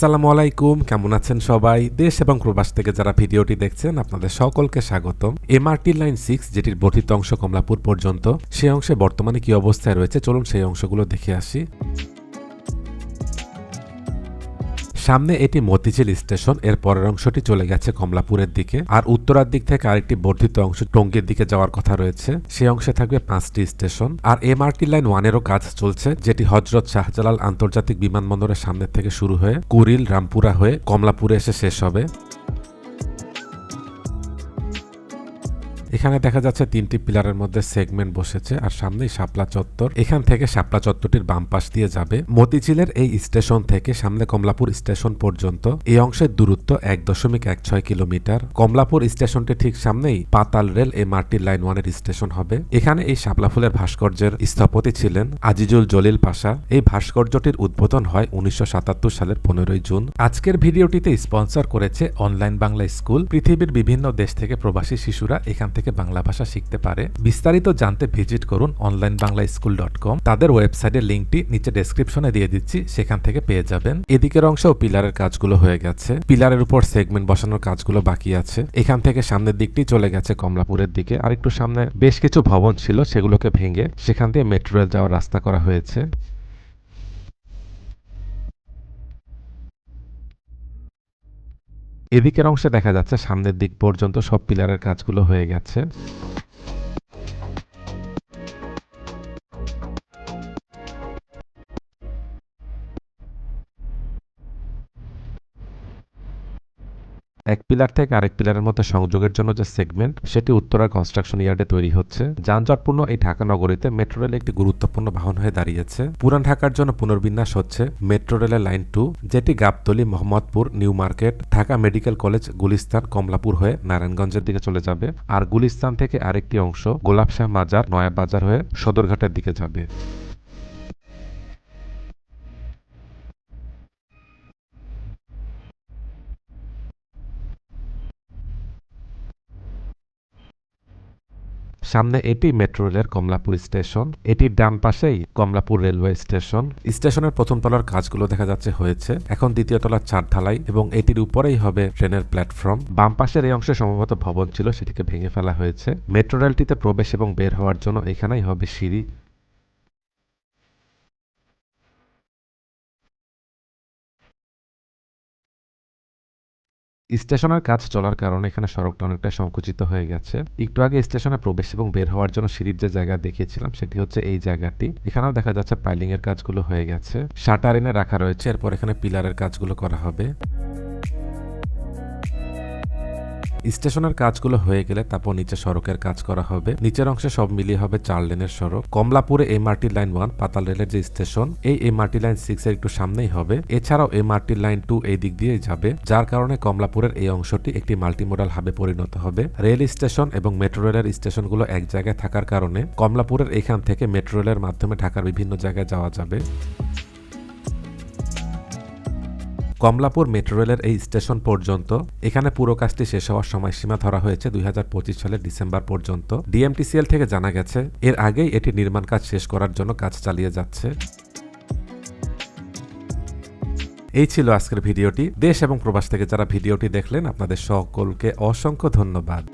আসসালামু আলাইকুম, কেমন আছেন সবাই? দেশ এবং প্রবাস থেকে যারা ভিডিওটি দেখছেন, আপনাদের সকলকে স্বাগতম। এমআরটি লাইন সিক্স যেটির বর্ধিত অংশ কমলাপুর পর্যন্ত, সেই অংশে বর্তমানে কি অবস্থায় রয়েছে, চলুন সেই অংশগুলো দেখে আসি। সামনে এটি মতিঝিল স্টেশন, এর পরের অংশটি চলে গেছে কমলাপুরের দিকে। আর উত্তরার দিক থেকে আরেকটি বর্ধিত অংশ টঙ্গীর দিকে যাওয়ার কথা রয়েছে। সেই অংশে থাকবে পাঁচটি স্টেশন। আর এমআরটি লাইন ওয়ানেরও কাজ চলছে, যেটি হজরত শাহজালাল আন্তর্জাতিক বিমানবন্দরের সামনে থেকে শুরু হয়ে কুরিল রামপুরা হয়ে কমলাপুরে এসে শেষ হবে। এখানে দেখা যাচ্ছে তিনটি পিলারের মধ্যে সেগমেন্ট বসেছে আর সামনেই শাপলা চত্বর। এখান থেকে শাপলা চত্বরটির বাম পাশ দিয়ে যাবে। মতিঝিলের এই স্টেশন থেকে সামনে কমলাপুর স্টেশন পর্যন্ত। এই অংশের দূরত্ব এক দশমিক এক ছয় কিলোমিটার। কমলাপুর স্টেশনটি ঠিক সামনেই পাতাল রেল এমআরটি লাইন ওয়ানের স্টেশন হবে। এখানে এই শাপলা ফুলের ভাস্কর্যের স্থপতি ছিলেন আজিজুল জলিল পাশা। এই ভাস্কর্যটির উদ্বোধন হয় উনিশশো সাতাত্তর সালের পনেরোই জুন। আজকের ভিডিওটিতে স্পন্সর করেছে অনলাইন বাংলা স্কুল। পৃথিবীর বিভিন্ন দেশ থেকে প্রবাসী শিশুরা এখান থেকে বাংলা ভাষা শিখতে পারে, বিস্তারিত জানতে ভিজিট করুন online Bangla school dot com তাদের ওয়েবসাইটের লিঙ্কটি নিচে ডেসক্রিপশনে দিয়ে দিচ্ছি, সেখান থেকে পেয়ে যাবেন। এদিকের অংশেও পিলারের কাজগুলো হয়ে গেছে। পিলারের উপর সেগমেন্ট বসানোর কাজগুলো বাকি আছে। এখান থেকে সামনের দিকটি চলে গেছে কমলাপুরের দিকে। আর একটু সামনে বেশ কিছু ভবন ছিল, সেগুলোকে ভেঙে সেখান দিয়ে মেট্রো রেল যাওয়ার রাস্তা করা হয়েছে। এদিকের অংশে দেখা যাচ্ছে সামনের দিক পর্যন্ত সব পিলারের কাজগুলো হয়ে গেছে। এক পিলার থেকে আরেক পিলারের মধ্যে সংযোগের জন্য যে সেগমেন্ট, সেটি উত্তরা কনস্ট্রাকশন ইয়ার্ডে তৈরি হচ্ছে। যানজটপূর্ণ এই ঢাকা নগরীতে মেট্রো রেল একটি গুরুত্বপূর্ণ বাহন হয়ে দাঁড়িয়েছে। পুরান ঢাকার জন্য পুনর্বিন্যাস হচ্ছে মেট্রো রেলের লাইন টু যেটি Gabtoli, Mohammadpur new market Dhaka medical college Gulistan, Kamalapur হয়ে নারায়ণগঞ্জের দিকে চলে যাবে। আর গুলিস্তান থেকে আরেকটি অংশ গোলাপশাহ মাজার নয়া বাজার হয়ে সদরঘাটের দিকে যাবে। সামনে এটি মেট্রো রেলের কমলাপুর স্টেশন। এটির ডান পাশেই কমলাপুর রেলওয়ে স্টেশন। স্টেশনের প্রথম তলার কাজগুলো দেখা যাচ্ছে হয়েছে। এখন দ্বিতীয় তলার চার ঢালাই এবং এটির উপরেই হবে ট্রেনের প্ল্যাটফর্ম। বাম পাশের এই অংশে সম্ভবত ভবন ছিল সেটিকে ভেঙে ফেলা হয়েছে। মেট্রো রেলটিতে প্রবেশ এবং বের হওয়ার জন্য এখানেই হবে সিঁড়ি। স্টেশনের কাজ চলার কারণে এখানে সড়কটা অনেকটা সংকুচিত হয়ে গেছে। একটু আগে স্টেশনে প্রবেশ এবং বের হওয়ার জন্য সিঁড়ির যে জায়গা দেখিয়েছিলাম, সেটি হচ্ছে এই জায়গাটি। এখানেও দেখা যাচ্ছে পাইলিং এর কাজগুলো হয়ে গেছে। শাটার এনে রাখা রয়েছে। এরপর এখানে পিলারের কাজগুলো করা হবে। স্টেশনের কাজগুলো হয়ে গেলে তারপর নিচে সড়কের কাজ করা হবে। নিচের অংশে সব মিলিয়ে হবে চার লেনের সড়ক। কমলাপুরে এমআরটি লাইন ওয়ান পাতাল রেলের যে স্টেশন, এই এমআরটি লাইন সিক্স এর একটু সামনেই হবে। এছাড়াও এমআরটি লাইন টু এই দিক দিয়ে যাবে, যার কারণে কমলাপুরের এই অংশটি একটি মাল্টিমোডাল হাবে পরিণত হবে। রেল স্টেশন এবং মেট্রো রেলের স্টেশনগুলো এক জায়গায় থাকার কারণে কমলাপুরের এখান থেকে মেট্রো রেলের মাধ্যমে ঢাকার বিভিন্ন জায়গায় যাওয়া যাবে। কমলাপুর মেট্রো রেলের এই স্টেশন পর্যন্ত, এখানে পুরো কাজটি শেষ হওয়ার সময়সীমা ধরা হয়েছে দুই হাজার পঁচিশ সালের ডিসেম্বর পর্যন্ত। ডিএমটিসিএল থেকে জানা গেছে, এর আগেই এটি নির্মাণ কাজ শেষ করার জন্য কাজ চালিয়ে যাচ্ছে। এই ছিল আজকের ভিডিওটি। দেশ এবং প্রবাস থেকে যারা ভিডিওটি দেখলেন, আপনাদের সকলকে অসংখ্য ধন্যবাদ।